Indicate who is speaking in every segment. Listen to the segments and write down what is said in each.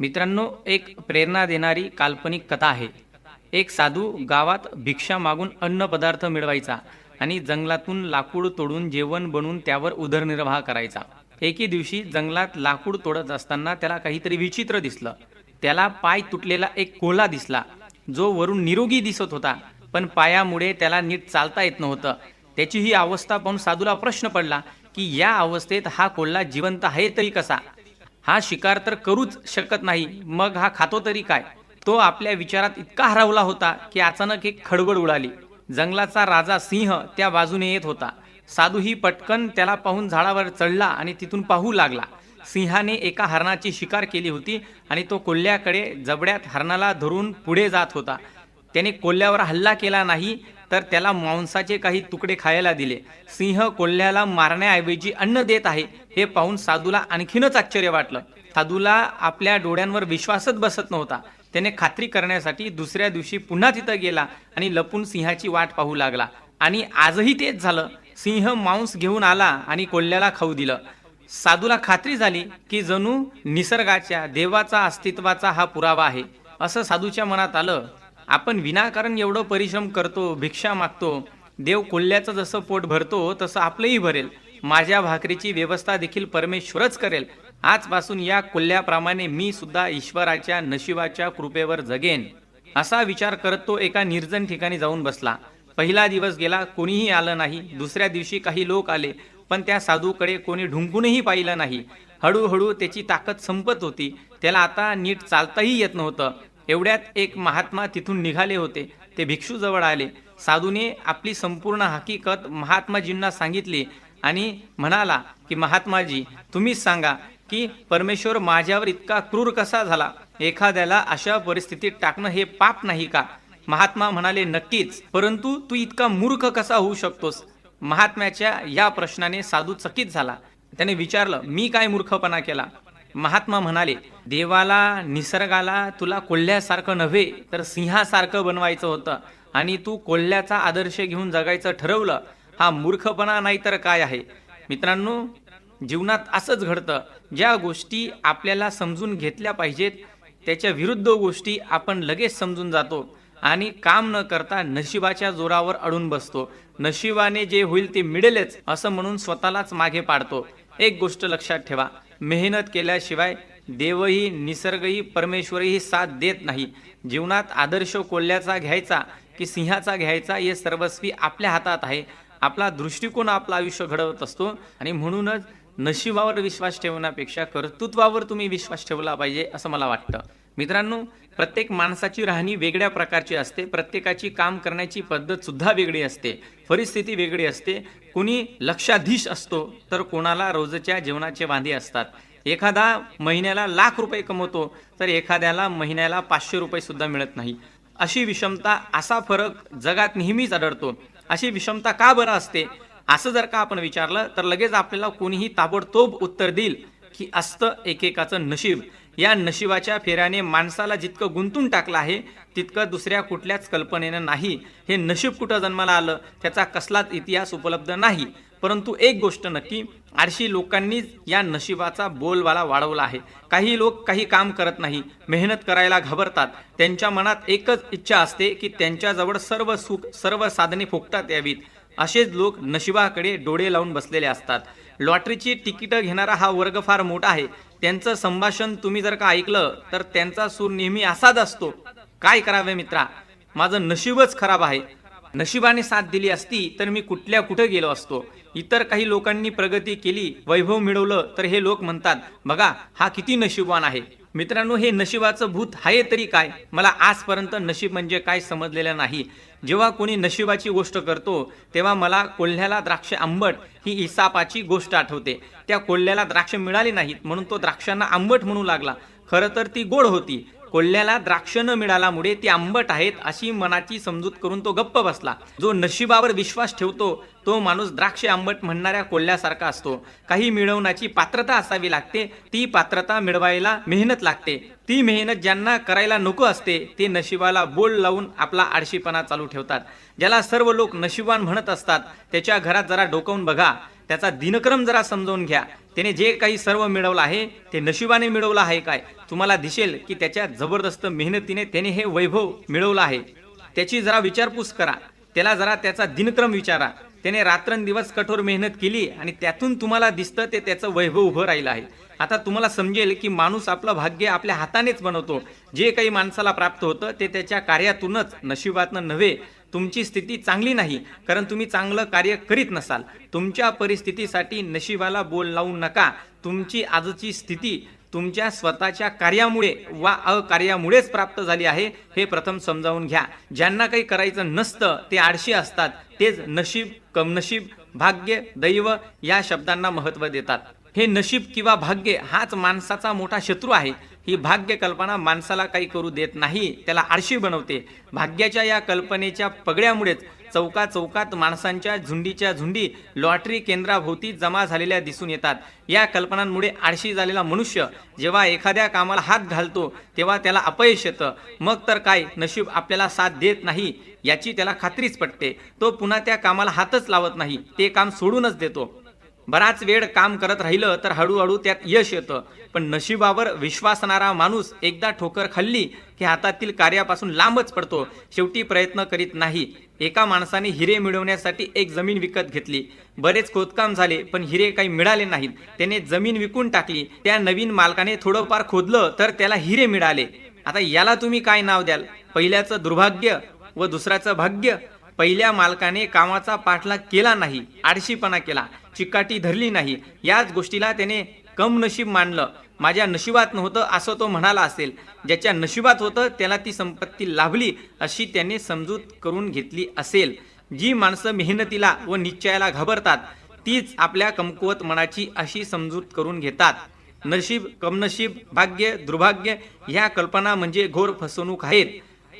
Speaker 1: मित्रांनो एक प्रेरणा देणारी काल्पनिक कथा आहे. एक साधू गावात भिक्षा मागून अन्न पदार्थ मिळवायचा आणि जंगलातून लाकूड तोडून जेवण बनवून त्यावर उदरनिर्वाह करायचा. एके दिवशी जंगलात लाकूड तोडत असताना त्याला काहीतरी विचित्र दिसलं. त्याला पाय तुटलेला एक कोल्हा दिसला जो वरून निरोगी दिसत होता पण पायामुळे त्याला नीट चालता येत नव्हतं. त्याची ही अवस्था पाहून साधूला प्रश्न पडला की या अवस्थेत हा कोल्हा जिवंत आहे तरी कसा? हा शिकार तर करूच शकत नाही. मग हा खातो तरी काय? तो आपल्या विचारात इतका हरवला होता की अचानक एक खडबड उडाली. जंगलाचा राजा सिंह त्या बाजूने येत होता. साधू ही पटकन त्याला पाहून झाडावर चढला आणि तिथून पाहू लागला. सिंहाने एका हरणाची शिकार केली होती आणि तो कोल्ह्याकडे जबड्यात हरणाला धरून पुढे जात होता. त्याने कोल्ह्यावर हल्ला केला नाही तर त्याला मांसाचे काही तुकडे खायला दिले. सिंह कोल्ह्याला मारण्याऐवजी अन्न देत आहे हे पाहून साधूला आणखीनच आश्चर्य वाटलं. साधूला आपल्या डोळ्यांवर विश्वासच बसत नव्हता. त्याने खात्री करण्यासाठी दुसऱ्या दिवशी पुन्हा तिथं गेला आणि लपून सिंहाची वाट पाहू लागला. आणि आजही तेच झालं. सिंह मांस घेऊन आला आणि कोल्ह्याला खाऊ दिलं. साधूला खात्री झाली की जणू निसर्गाच्या देवाचा अस्तित्वाचा हा पुरावा आहे. असं साधूच्या मनात आलं. आपण विनाकारण एवढं परिश्रम करतो भिक्षा मागतो देव कोल्ह्याचं जसं पोट भरतो तसं आपलंही भरेल. माझ्या भाकरीची व्यवस्था देखील परमेश्वरच करेल. आजपासून या कोल्ह्याप्रमाणे मी सुद्धा ईश्वराच्या नशिबाच्या कृपेवर जगेन. असा विचार करत तो एका निर्जन ठिकाणी जाऊन बसला. पहिला दिवस गेला कोणीही आलं नाही. दुसऱ्या दिवशी काही लोक आले पण त्या साधूकडे कोणी ढुंकूनही पाहिलं नाही. हळूहळू त्याची ताकद संपत होती. त्याला आता नीट चालताही येत नव्हतं. एवढ्यात एक महात्मा तिथून निघाले होते. ते भिक्षूजवळ आले. साधूने आपली संपूर्ण हकीकत महात्माजींना सांगितली आणि म्हणाला की महात्माजी तुम्हीच सांगा की परमेश्वर माझ्यावर इतका क्रूर कसा झाला? एखाद्याला अशा परिस्थितीत टाकणं हे पाप नाही का? महात्मा म्हणाले नक्कीच. परंतु तू इतका मूर्ख कसा होऊ शकतोस? महात्म्याच्या या प्रश्नाने साधू चकित झाला. त्याने विचारलं मी काय मूर्खपणा केला? महात्मा म्हणाले देवाला निसर्गाला तुला कोल्ह्यासारखं नव्हे तर सिंहासारखं बनवायचं होतं. आणि तू कोल्ह्याचा आदर्श घेऊन जगायचं ठरवलं हा मूर्खपणा नाही तर काय आहे? मित्रांनो जीवनात असंच घडतं. ज्या गोष्टी आपल्याला समजून घेतल्या पाहिजेत त्याच्या विरुद्ध गोष्टी आपण लगेच समजून जातो आणि काम न करता नशिबाच्या जोरावर अडून बसतो. नशिबाने जे होईल ते मिळेलच असं म्हणून स्वतःलाच मागे पाडतो. एक गोष्ट लक्षात ठेवा मेहनत केल्याशिवाय देवही निसर्गही परमेश्वरही साथ देत नाही. जीवनात आदर्श कोल्ह्याचा घ्यायचा की सिंहाचा घ्यायचा हे सर्वस्वी आपल्या हातात आहे. आपला दृष्टिकोन आपलं आयुष्य घडवत असतो आणि म्हणूनच नशिबावर विश्वास ठेवण्यापेक्षा कर्तृत्वावर तुम्ही विश्वास ठेवला पाहिजे असं मला वाटतं. मित्रांनो प्रत्येक माणसाची राहणी वेगळ्या प्रकारची असते. प्रत्येकाची काम करण्याची पद्धत सुद्धा वेगळी असते. परिस्थिती वेगळी असते. कुणी लक्षाधीश असतो तर कोणाला रोजच्या जेवणाचे वांदे असतात. एखादा महिन्याला लाख रुपये कमवतो तर एखाद्याला महिन्याला पाचशे रुपये सुद्धा मिळत नाही. अशी विषमता असा फरक जगात नेहमीच आढळतो. अशी विषमता का बरं असते? असं जर का आपण विचारलं तर लगेच आपल्याला कोणीही ताबडतोब उत्तर देईल की असतं एकेकाचं नशीब. या नशिबाच्या फेऱ्याने माणसाला जितकं गुंतून टाकलं आहे तितकं दुसऱ्या कुठल्याच कल्पनेनं नाही. हे नशीब कुठं जन्माला आलं त्याचा कसलाच इतिहास उपलब्ध नाही. परंतु एक गोष्ट नक्की आळशी लोकांनीच या नशिबाचा बोलवाला वाढवला आहे. काही लोक काही काम करत नाही मेहनत करायला घाबरतात. त्यांच्या मनात एकच इच्छा असते की त्यांच्याजवळ सर्व सुख सर्व साधने फुकतात यावीत. असेच लोक नशिबाकडे डोळे लावून बसलेले असतात. लॉटरीची तिकीटं घेणारा हा वर्ग फार मोठा आहे. त्यांचं संभाषण तुम्ही जर का ऐकलं तर त्यांचा सूर नेहमी असाच असतो. काय करावे मित्रा? माझं नशीबच खराब आहे. नशिबाने साथ दिली असती तर मी कुठल्या कुठे गेलो असतो? इतर काही लोकांनी प्रगती केली वैभव मिळवलं तर हे लोक म्हणतात बघा हा किती नशीबवान आहे. मित्रांनो हे नशिबाचं भूत आहे तरी काय? मला आजपर्यंत नशीब म्हणजे काय समजलेलं नाही. जेव्हा कोणी नशिबाची गोष्ट करतो तेव्हा मला कोल्ह्याला द्राक्ष आंबट ही इसापाची गोष्ट आठवते. त्या कोल्ह्याला द्राक्ष मिळाली नाहीत म्हणून तो द्राक्षांना आंबट म्हणू लागला. खरं तर ती गोड होती. कोल्ह्याला द्राक्ष न मिळाल्यामुळे ती आंबट आहेत अशी मनाची समजूत करून तो गप्प बसला. जो नशिबावर विश्वास ठेवतो तो माणूस द्राक्ष आंबट म्हणणाऱ्या कोल्ह्यासारखा असतो. काही मिळवण्याची पात्रता असावी लागते ती पात्रता मिळवायला मेहनत लागते. ती मेहनत ज्यांना करायला नको असते ते नशिबाला बोल लावून आपला आळशीपणा चालू ठेवतात. ज्याला सर्व लोक नशिबान म्हणत असतात त्याच्या घरात जरा डोकवून बघा. त्याचा दिनक्रम जरा समजावून घ्या. त्याने जे काही सर्व मिळवलं आहे ते नशिबाने मिळवलं आहे काय? तुम्हाला दिसेल की त्याच्या जबरदस्त मेहनतीने त्याने हे वैभव मिळवलं आहे. त्याची जरा विचारपूस करा. त्याला जरा त्याचा दिनक्रम विचारा. त्याने रात्रंदिवस कठोर मेहनत केली आणि त्यातून तुम्हाला दिसतं ते त्याचं वैभव उभं राहिलं आहे. आता तुम्हाला समजेल की माणूस आपलं भाग्य आपल्या हातानेच बनवतो. जे काही माणसाला प्राप्त होतं ते त्याच्या कार्यातूनच नशिबातनं नव्हे तुमची स्थिती चांगली नाही कारण तुम्ही चांगलं कार्य करीत नसाल. तुमच्या परिस्थितीसाठी नशिबाला बोल लावू नका. तुमची आजची स्थिती तुमच्या स्वतःच्या कार्यामुळे वा अकार्यामुळेच प्राप्त झाली आहे हे प्रथम समजावून घ्या. ज्यांना काही करायचं नसतं ते आळशी असतात. तेच नशीब कमनशीब भाग्य दैव या शब्दांना महत्त्व देतात. हे नशीब किंवा भाग्य हाच माणसाचा मोठा शत्रू आहे. ही भाग्य कल्पना माणसाला काही करू देत नाही त्याला आळशी बनवते. भाग्याच्या या कल्पनेच्या पगड्यामुळेच चौका चौकात माणसांच्या झुंडीच्या झुंडी लॉटरी केंद्राभोवती जमा झालेल्या दिसून येतात. या कल्पनांमुळे आळशी झालेला मनुष्य जेव्हा एखाद्या कामाला हात घालतो तेव्हा त्याला अपयश येतं. मग तर काय? नशीब आपल्याला साथ देत नाही याची त्याला खात्रीच पटते. तो पुन्हा त्या कामाला हातच लावत नाही ते काम सोडूनच देतो. बराच वेळ काम करत राहिलं तर हळूहळू त्यात यश येतं. पण नशिबावर विश्वासणारा माणूस एकदा ठोकर खाल्ली की हातातील कार्यापासून लांबच पडतो. शेवटी प्रयत्न करीत नाही. एका माणसाने हिरे मिळवण्यासाठी एक जमीन विकत घेतली. बरेच खोदकाम झाले पण हिरे काही मिळाले नाहीत. त्याने जमीन विकून टाकली. त्या नवीन मालकाने थोडंफार खोदलं तर त्याला हिरे मिळाले. आता याला तुम्ही काय नाव द्याल? पहिल्याचं दुर्भाग्य व दुसऱ्याचं भाग्य? पहिल्या मालकाने कामाचा पाठलाग केला नाही आळशीपणा केला. चिकाटी धरली नाही. याच गोष्टीला त्याने कम नशीब मानलं. माझ्या नशिबात नव्हतं असं तो म्हणाला असेल. ज्याच्या नशिबात होतं त्याला ती संपत्ती लाभली अशी त्याने समजूत करून घेतली असेल. जी माणसं मेहनतीला व निश्चयाला घाबरतात तीच आपल्या कमकुवत मनाची अशी समजूत करून घेतात. नशीब कमनशीब भाग्य दुर्भाग्य ह्या कल्पना म्हणजे घोर फसवणूक आहेत.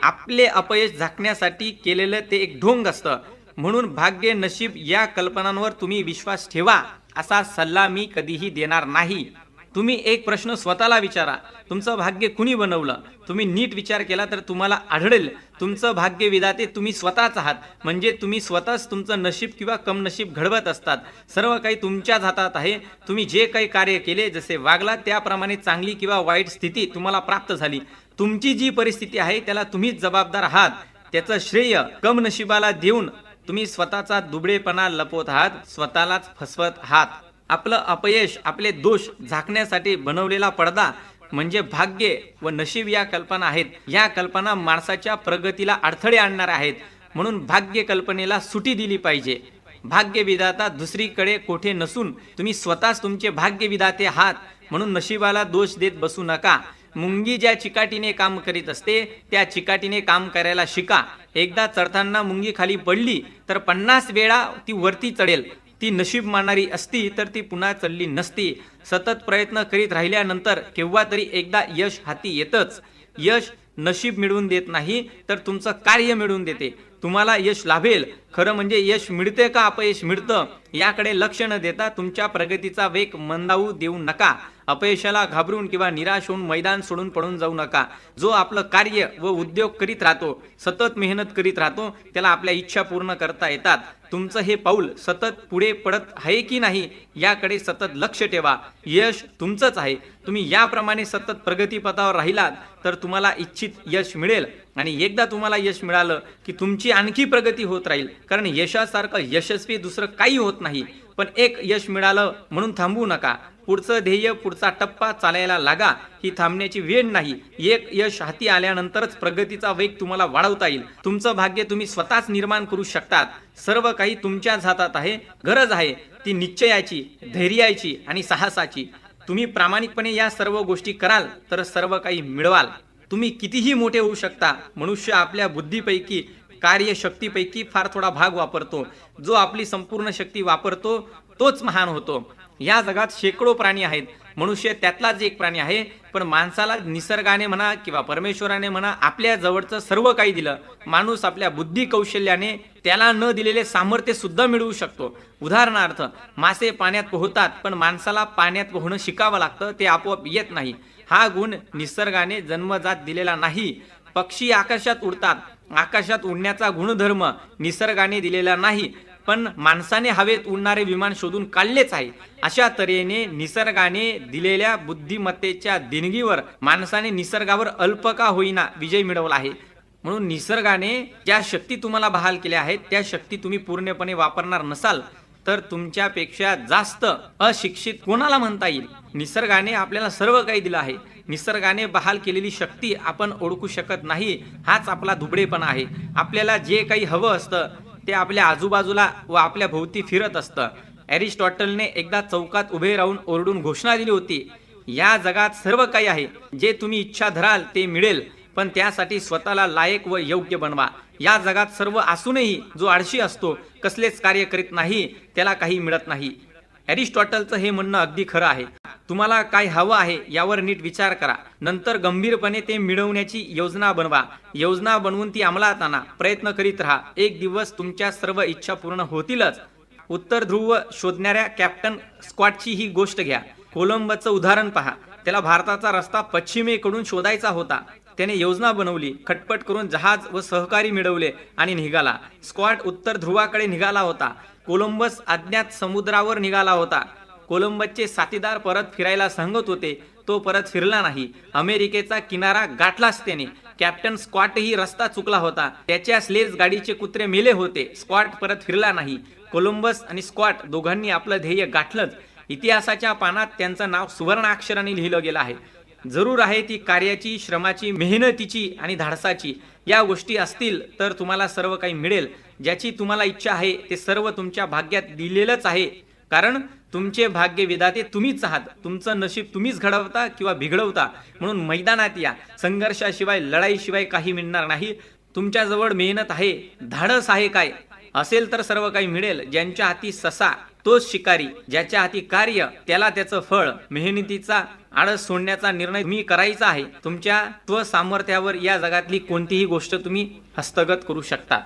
Speaker 1: आपले अपयश झाकण्यासाठी केलेलं ते एक ढोंग असतं. म्हणून भाग्य नशीब या कल्पनांवर तुम्ही विश्वास ठेवा. असा सल्ला मी कधीही देणार नाही. तुम्ही एक प्रश्न स्वतःला विचारा. तुमचं भाग्य कुणी बनवलं? तुम्ही नीट विचार केला तर तुम्हाला आढळेल. तुमचं भाग्य विधाते तुम्ही स्वतःच आहात. म्हणजे तुम्ही स्वतःच तुमचं नशीब किंवा कम नशीब घडवत असतात. सर्व काही तुमच्याच हातात आहे. तुम्ही जे काही कार्य केले जसे वागला त्याप्रमाणे चांगली किंवा वाईट स्थिती तुम्हाला प्राप्त झाली. तुमची जी परिस्थिती आहे त्याला तुम्हीच जबाबदार आहात. त्याचं श्रेय कम नशिबाला देऊन तुम्ही स्वतःचा दुबळेपणा लपवत आहात स्वतःलाच फसवत आहात. आपलं अपयश आपले दोष झाकण्यासाठी बनवलेला पडदा म्हणजे भाग्य व नशीब या कल्पना आहेत. या कल्पना माणसाच्या प्रगतीला अडथळे आणणार आहेत. म्हणून भाग्य कल्पनेला सुटी दिली पाहिजे. भाग्य विधाता दुसरीकडे कोठे नसून तुम्ही स्वतःच तुमचे भाग्य विधाते आहात. म्हणून नशिबाला दोष देत बसू नका. मुंगी ज्या चिकाटीने काम करीत असते त्या चिकाटीने काम करायला शिका. एकदा चढताना मुंगी खाली पडली तर पन्नास वेळा ती वरती चढेल. ती नशीब मानणारी असती तर ती पुन्हा चढली नसती. सतत प्रयत्न करीत राहिल्यानंतर केव्हा तरी एकदा यश हाती येतच. यश नशीब मिळवून देत नाही तर तुमचं कार्य मिळवून देते. तुम्हाला यश लाभेल. खरं म्हणजे यश मिळते का अपयश मिळतं? याकडे लक्ष न देता तुमच्या प्रगतीचा वेग मंदावू देऊ नका. अपयशाला घाबरून किंवा निराश होऊन मैदान सोडून पडून जाऊ नका. जो आपलं कार्य व उद्योग करीत राहतो सतत मेहनत करीत राहतो त्याला आपल्या इच्छा पूर्ण करता येतात. तुमचं हे पाऊल सतत पुढे पडत आहे की नाही याकडे सतत लक्ष ठेवा. यश तुमचंच आहे. तुम्ही याप्रमाणे सतत प्रगतीपथावर राहिलात तर तुम्हाला इच्छित यश मिळेल. आणि एकदा तुम्हाला यश मिळालं की तुमची आणखी प्रगती होत राहील. कारण यशासारखं यशस्वी दुसरं काही होत नाही. पण एक यश मिळालं म्हणून थांबू नका. पुढचं ध्येय पुढचा टप्पा चालायला लागा. ही थांबण्याची वेळ नाही. एक यश हाती आल्यानंतरच प्रगतीचा वेग तुम्हाला वाढवता येईल. तुमचं भाग्य तुम्ही स्वतःच निर्माण करू शकतात. सर्व काही तुमच्याच हातात आहे. गरज आहे ती निश्चयाची धैर्याची आणि साहसाची. तुम्ही प्रामाणिकपणे या सर्व गोष्टी कराल तर सर्व काही मिळवाल. तुम्ही कितीही मोठे होऊ शकता. मनुष्य आपल्या बुद्धीपैकी कार्यशक्तीपैकी फार थोडा भाग वापरतो. जो आपली संपूर्ण शक्ती वापरतो तोच महान होतो. या जगात शेकडो प्राणी आहेत. मनुष्य त्यातलाच एक प्राणी आहे. पण माणसाला निसर्गाने म्हणा किंवा परमेश्वराने म्हणा आपल्या जवळचं सर्व काही दिलं. माणूस आपल्या बुद्धी कौशल्याने त्याला न दिलेले सामर्थ्य सुद्धा मिळवू शकतो. उदाहरणार्थ मासे पाण्यात पोहतात पण माणसाला पाण्यात पोहणं शिकावं लागतं ते आपोआप येत नाही. हा गुण निसर्गाने जन्मजात दिलेला नाही. पक्षी आकाशात उडतात. आकाशात उडण्याचा गुणधर्म निसर्गाने दिलेला नाही. पण माणसाने हवेत उडणारे विमान शोधून काढलेच आहे. अशा तऱ्हेने निसर्गाने दिलेल्या बुद्धिमत्तेच्या देणगीवर माणसाने निसर्गावर अल्प का होईना विजय मिळवला आहे. म्हणून निसर्गाने ज्या शक्ती तुम्हाला बहाल केल्या आहेत त्या शक्ती तुम्ही पूर्णपणे वापरणार नसाल तर तुमच्यापेक्षा जास्त अशिक्षित कोणाला म्हणता येईल? निसर्गाने आपल्याला सर्व काही दिलं आहे. निसर्गाने बहाल केलेली शक्ती आपण ओळखू शकत नाही हाच आपला दुबळेपणा आहे. आपल्याला जे काही हवं असतं ते आपल्या आजूबाजूला व आपल्या भोवती फिरत असतं. ॲरिस्टॉटलने एकदा चौकात उभे राहून ओरडून घोषणा दिली होती या जगात सर्व काही आहे जे तुम्ही इच्छा धराल ते मिळेल पण त्यासाठी स्वतःला लायक व योग्य बनवा. या जगात सर्व असूनही जो आळशी असतो कसलेच कार्य करीत नाही त्याला काही मिळत नाही. ॲरिस्टॉटलचं हे म्हणणं अगदी खरं आहे. तुम्हाला काय हवं आहे यावर नीट विचार करा. नंतर गंभीरपणे ते मिळवण्याची योजना बनवा. योजना बनवून ती अंमलात आणा. प्रयत्न करीत राहा. एक दिवस तुमच्या सर्व इच्छा पूर्ण होतीलच. उत्तर ध्रुव शोधणाऱ्या कॅप्टन स्क्वॉटची ही गोष्ट घ्या. कोलंबचं उदाहरण पहा. त्याला भारताचा रस्ता पश्चिमेकडून शोधायचा होता. त्याने योजना बनवली. खटपट करून जहाज व सहकारी मिळवले आणि निघाला. स्क्वॉट उत्तर ध्रुवाकडे निघाला होता. कोलंबस अज्ञात समुद्रावर निघाला होता. कोलंबसचे साथीदार परत फिरायला सांगत होते तो परत फिरला नाही. अमेरिकेचा किनारा गाठलाच त्याने कॅप्टन स्कॉटही रस्ता चुकला होता. त्याच्या स्लेज गाडीचे कुत्रे मेले होते. स्कॉट परत फिरला नाही. कोलंबस आणि स्कॉट दोघांनी आपलं ध्येय गाठलंच. इतिहासाच्या पानात त्यांचं नाव सुवर्ण अक्षराने लिहिलं गेलं आहे. जरूर आहे ती कार्याची श्रमाची मेहनतीची आणि धाडसाची. या गोष्टी असतील तर तुम्हाला सर्व काही मिळेल. ज्याची तुम्हाला इच्छा आहे ते सर्व तुमच्या भाग्यात दिलेलंच आहे. कारण तुमचे भाग्य विधाते तुम्हीच आहात. तुमचं नशीब तुम्हीच घडवता किंवा बिघडवता. म्हणून मैदानात या. संघर्षाशिवाय लढाईशिवाय काही मिळणार नाही. तुमच्याजवळ मेहनत आहे धाडस आहे काय? असेल तर सर्व काही मिळेल. ज्यांच्या हाती ससा तोच शिकारी. ज्याच्या हाती कार्य त्याला त्याचं फळ. मेहनतीचा आळस सोडण्याचा निर्णय तुम्ही करायचा आहे. तुमच्या स्वसामर्थ्यावर या जगातली कोणतीही गोष्ट तुम्ही हस्तगत करू शकता.